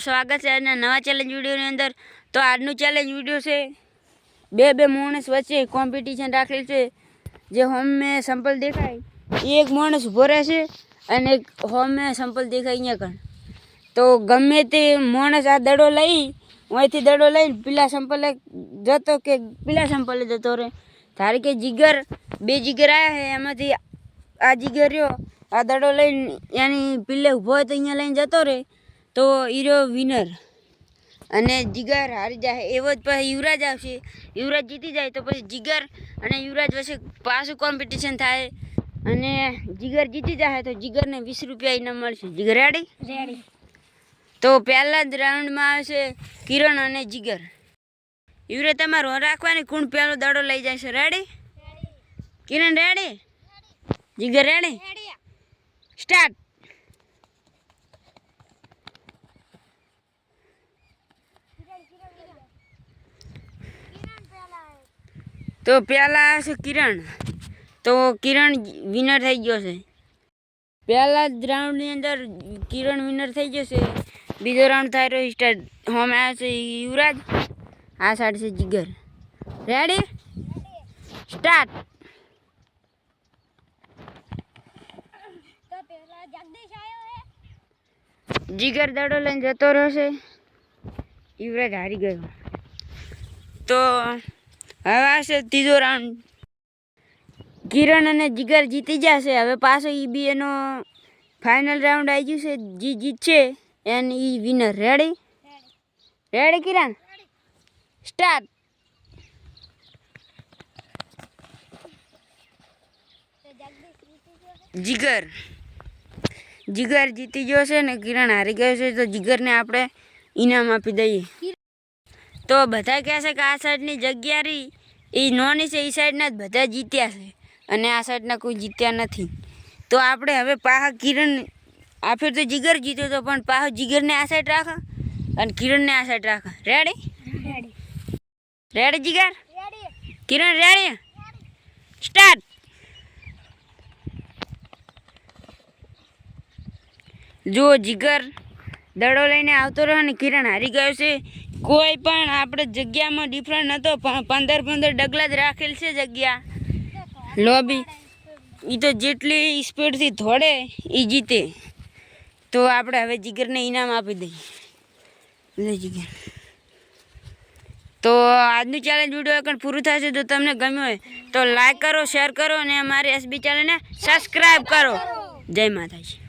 સ્વાગત છે આજના નવા ચેલેન્જ વિડીયોની અંદર. તો આજનું ચેલેન્જ વીડિયો છે, બે બે માણસ વચ્ચે કોમ્પિટિશન રાખેલ છે, જે હોમ સંપલ દેખાય. એ એક માણસ ઊભો રહેશે અને એક હોમ સંપલ દેખાય અહીંયા કણ તો ગમે તે માણસ આ દડો લઈ, અહીંથી દડો લઈને પેલા સંપલે જતો કે પેલા સંપલે જતો રહે. ધારે કે જીગર, બે જીગર આવ્યા છે એમાંથી આ જીગર રહ્યો, આ દડો લઈને એની પીલે ઊભો હોય તો અહીંયા લઈને જતો રહે. તો હીરો વિનર અને જીગર હારી જાય. એવો જ પછી યુવરાજ આવશે. યુવરાજ જીતી જાય તો પછી જીગર અને યુવરાજ વચ્ચે પાછું કોમ્પિટિશન થાય. અને જીગર જીતી જાય તો જીગરને વીસ રૂપિયા ઇનામ મળશે. જીગર રેડી રેડી તો પહેલા જ રાઉન્ડમાં આવશે કિરણ અને જીગર. યુવરાજ તમારું રાખવાની કુણ પહેલો દડો લઈ જાય છે ready Kiran ready Jigar ready ready start Kiran પેલા તો પહેલાં આવશે કિરણ. તો કિરણ વિનર થઈ ગયો છે. પહેલાં જ રાઉન્ડની અંદર કિરણ વિનર થઈ ગયો છે. બીજો રાઉન્ડ થાય રહ્યો સ્ટાર્ટ હોમ આવ્યા છે યુવરાજ. આ સાઈડ છે જીગર. રેડી સ્ટાર્ટ જીગર દડો લઈને જતો રહેશે યુવરાજ હારી ગયો. તો હવે આ છે ત્રીજો રાઉન્ડ કિરણ અને જીગર જીતી જશે. હવે પાછો એ બી એનો ફાઇનલ રાઉન્ડ આવી ગયું છે. જે જીતશે N E winner ready ready Kiran? Start Jigar. Jigar જીતી ગયો છે ને કિરણ હારી ગયો છે, તો જીગરને આપણે ઇનામ આપી દઈએ. તો બધા કહે છે કે આ સાઈડની જગ્યા રહી. એ નોની છે એ સાઈડના જ બધા જીત્યા છે. અને આ સાઈડના કોઈ જીત્યા નથી. તો આપણે હવે પાહા કિરણ આ ફેર તો જીગર જીત્યો તો પણ પાહો જીગરને આ સાઈડ રાખો અને કિરણને આ સાઈડ રાખો. Ready ready ready Jigar? Kiran ready start જો જીગર દડો લઈને આવતો રહ્યો અને કિરણ હારી ગયો છે કોઈ પણ આપણે જગ્યામાં ડિફરન્ટ નહોતો પંદર પંદર ડગલા જ રાખેલ છે જગ્યા. લોબી. એ તો જેટલી સ્પીડથી થોડે એ જીતે. તો આપણે હવે જીગરને ઇનામ આપી દઈએ. જીગર. તો આજનું ચેલેન્જ વીડિયો એકણ પૂરું થશે. તો તમને ગમ્યું હોય તો લાઈક કરો શેર કરો અને અમારી એસબી ચેનલને સબસ્ક્રાઈબ કરો. જય માતાજી.